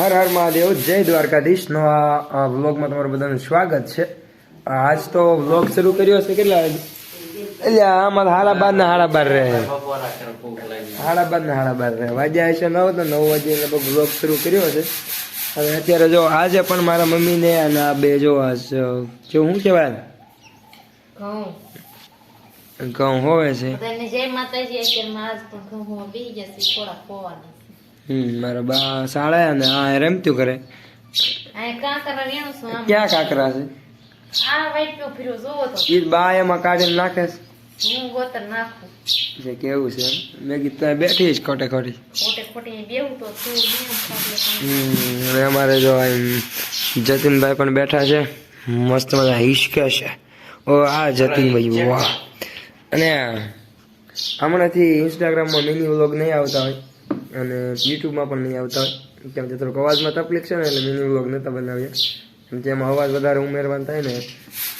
હર હર મહાદેવ જય દ્વારકાધીશ. નવા વ્લોગમાં તમારું બધાનું સ્વાગત છે. આજ તો વ્લોગ શરૂ કર્યો છે કેટલા વાગે? એટલે આમાં હાડા બાર ને હાડા બાર રહે. હાડા બાર ને હાડા બાર રહે. વાગ્યા હશે નવ તો નવ વાગે લગભગ વ્લોગ શરૂ કર્યો છે અને અત્યારે જો આજે પણ મારા મમ્મીને અને આ બે જો જો શું કહેવાય? ઘઉં. હોવે છે. જય માતાજી અત્યારમાં આજ પણ ઘઉં હોવા હમ મારા બા શાળા અને આ રમતું કરે ક્યાં કાકરા છે? એ બા એમાં કાઢીને નાખે છે. કેવું છે. મેં કીધું બેઠી જ ખોટે ખોટી. હવે અમારે જો જતીનભાઈ પણ બેઠા છે. મસ્ત મજા હિસકે છે. ઓ આ જતીનભાઈ વાહ. અને હમણાંથી ઇન્સ્ટાગ્રામમાં મિની વ્લોગ નહીં આવતા હોય. અને યુટ્યુબમાં પણ નહીં આવતા. હોય કેમ કે થોડોક અવાજમાં તકલીફ છે ને, એટલે મિની વ્લોગ નહોતા બનાવ્યા કેમ કે એમાં અવાજ વધારે ઉમેરવાનું થાય ને,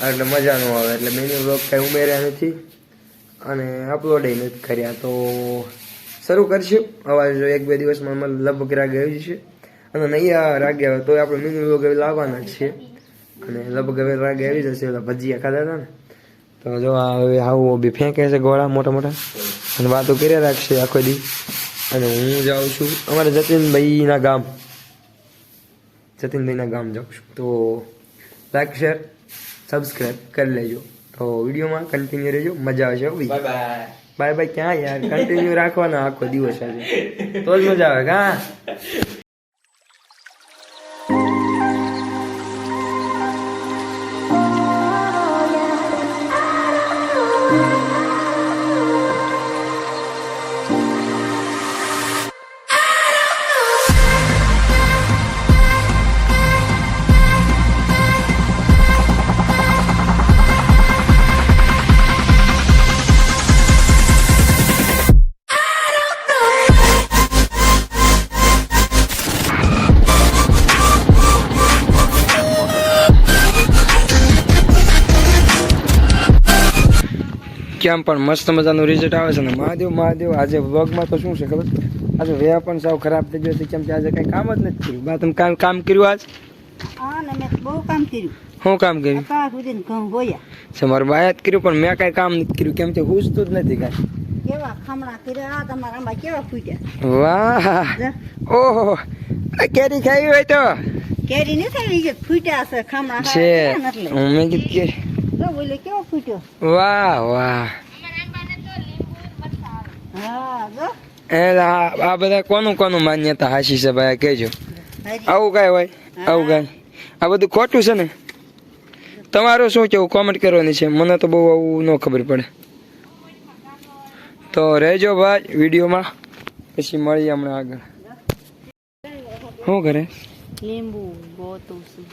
એટલે મજા ન આવે. એટલે મિની વ્લોગ કાંઈ ઉમેર્યા નથી અને અપલોડ નથી કર્યા. તો શરૂ કરશું. અવાજ એક બે દિવસમાં લગભગ રાગ આવી જશે. અને નહીં રાગે આવે તો આપણે મિની વ્લોગ હવે લાવવાના છીએ. અને લગભગ હવે રાગે આવી જશે એટલે ભજીયા ખાધા હતા ને. તો જો હવે આવું બી ફેંકે છે ગોળા મોટા મોટા અને વાતો કર્યા રાખશે આખો દી. અને હું જાઉં છું. અમારા જતીનભાઈના ગામ. જતીનભાઈના ગામ જાઉં છું. તો લાઈક શેર સબસ્ક્રાઈબ કરી લેજો. તો વિડીયોમાં કન્ટિન્યુ રહેજો. મજા આવશે હો ભાઈ બાય બાય ક્યાં યાર? કન્ટિન્યુ રાખવાના આખો દિવસ આજે. તો જ મજા આવે. કા કેમ પણ મસ્ત મજાનું રિઝલ્ટ આવે છે ને મહાદેવ મહાદેવ આજે વ્લોગમાં તો શું છે ખબર? આજે વે પણ સાવ ખરાબ થઈ ગયો છે કેમ કે આજે કઈ કામ જ નથી કર્યું. બા તમે કામ કામ કર્યું આજ? હા ને મેં બહુ કામ કર્યું. શું કામ કર્યું? છે મારું બાયા જ કર્યું પણ મેં કાંઈ કામ નથી કર્યું કેમ કે હુસતું જ નથી કાંઈ. કેવા ખમણા કર્યા તમારા આંબા કેવા ફૂટ્યા? વાહ! ઓહો! કેરી ખાવી હોય તો? કેરી નથી છે ફૂટ્યા છે ખામણા છે. મેં કીધું કે બોલે કેવો ફૂટ્યો? વાહ વાહ. હા આ બધા કોનું કોનું માન્યતા હાશી છે ભાઈ કહેજો. આવું કાંઈ હોય? આવું કાંઈ? આ બધું ખોટું છે ને? તમારું શું કેવું? કોમેન્ટ કરવાની છે. મને તો બહુ આવું ન ખબર પડે. તો રહેજો ભાઈ વિડીયોમાં. પછી મળીએ હમણાં આગળ. શું કરે? લીંબુ ગોતું છું.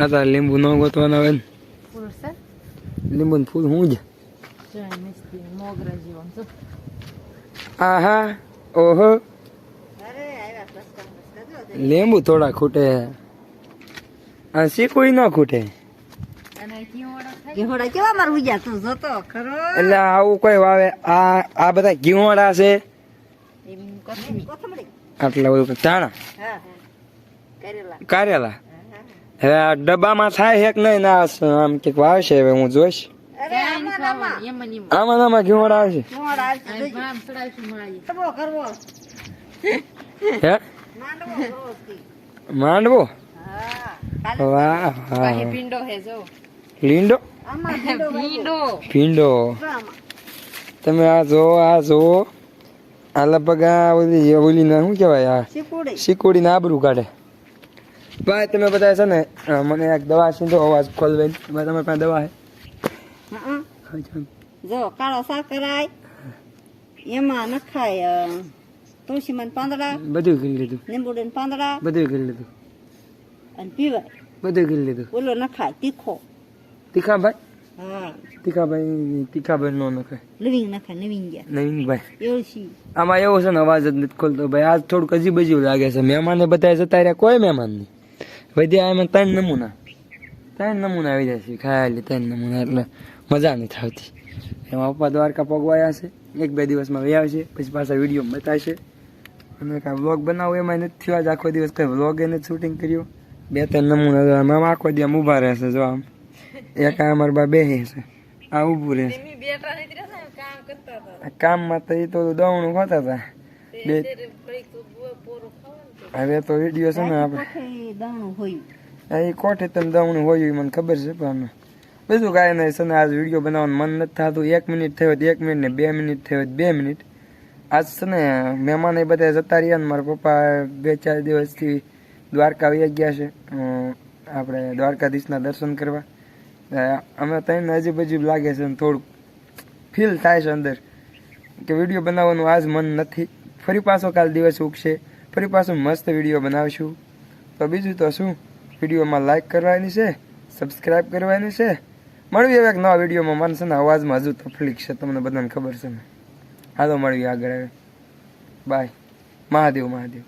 આ તાર લીંબુ ન ગોતવાના હોય ને? લીંબુ ફૂલ હું જ આહા ઓહો લીંબુ થોડા ખૂટે. આ કોઈ ન ખૂટે. એટલે આવું કોઈ વાવે. આ આ બધા ઘીવડા છે? એમ કોથમીર. કોથમડી આટલા બધું ધાણા. હા. કરેલા. કારેલા. હવે આ ડબ્બામાં થાય હેક નહીં? ના આમ કંઈક વાવશે હવે હું જોઈશ. આમાં આમાં. ઘેવડા આવશે. હે? માંડવો વાહ વાહ. ભીંડો હે જો. લીંડો? ભીંડો. તમે આ જો આ જો. આ લગભગ આ ઓલી ઓલી ના શું કહેવાય આ? શીકુડી ને આબરું કાઢે. ભાઈ તમે બધા છે ને મને એક દવા સીધો અવાજ ખોલવે ભાઈ તમારી પાસે દવા હં. છે જો કાળો શાક કરાય એમાં નખાય તુલસીમાં પાંદડા બધું કરી લીધું. લીંબુડીને પાંદડા. બધું કરી લીધું. અને પીવાય. બધું કરી લીધું. ઓલો નખાય તીખો. તીખાભાઈ? હા. તીખાભાઈ નો નખાય. લવિંગ નખાય લવિંગ ગયા. નવીનભાઈ. એળસી આમાં એવો છે ને અવાજ જ નથી ખોલતો. ભાઈ આજ થોડુંક અજીબ અજીબ લાગે છે. મહેમાને બધા જતા રહ્યા. કોઈ મહેમાન નહીં. વધ્યા એમાં ત્રણ નમૂના. ત્રણ નમૂના આવી જાય છે. ખાલી ત્રણ નમૂના એટલે મજા નથી આવતી એમાં પપ્પા દ્વારકા પગવાયા છે. એક બે દિવસમાં વ્યા આવશે પછી પાછા વીડિયો બતાવશે. અને કાંઈ વ્લોગ બનાવો એમાં નથી થયો. આજ આખો દિવસ કંઈ વ્લોગ એને શૂટિંગ કર્યું. બે ત્રણ નમૂના આમ આખો દિવસ ઊભા રહેશે જો આમ. એક આ અમારા બા બેહી છે. આ ઊભું રહેશે કામમાં તો એ તો દવણું ખોતા હતા. બે હવે તો વીડિયો છે ને આપણે એ કોઠે તમે દાવણું હોય મને ખબર છે પણ બીજું કાંઈ નહીં છે ને આજ વીડિયો બનાવવાનું મન નથી થતું. એક મિનિટ થયો તો એક મિનિટ ને બે મિનિટ થયો બે મિનિટ આજ છે ને મહેમાન એ બધા જતા રહ્યા ને મારા પપ્પા બે ચાર દિવસથી દ્વારકા વહી ગયા છે. આપણે દ્વારકાધીશના દર્શન કરવા. અમે ત્રણ અજીબ લાગે છે ને થોડુંક ફીલ થાય છે અંદર. કે વીડિયો બનાવવાનું આજ મન નથી. ફરી પાછો કાલ દિવસ ઉગશે. ફરી પાછું મસ્ત વીડિયો બનાવશું. તો બીજું તો શું? વિડીયોમાં લાઇક કરવાની છે સબસ્ક્રાઈબ કરવાની છે. મળવી એક નવા વિડીયોમાં. માનશે ને અવાજમાં હજુ તકલીફ છે. તમને બધાને ખબર છે ને. હાલો મળવી આગળ આવે બાય મહાદેવ મહાદેવ.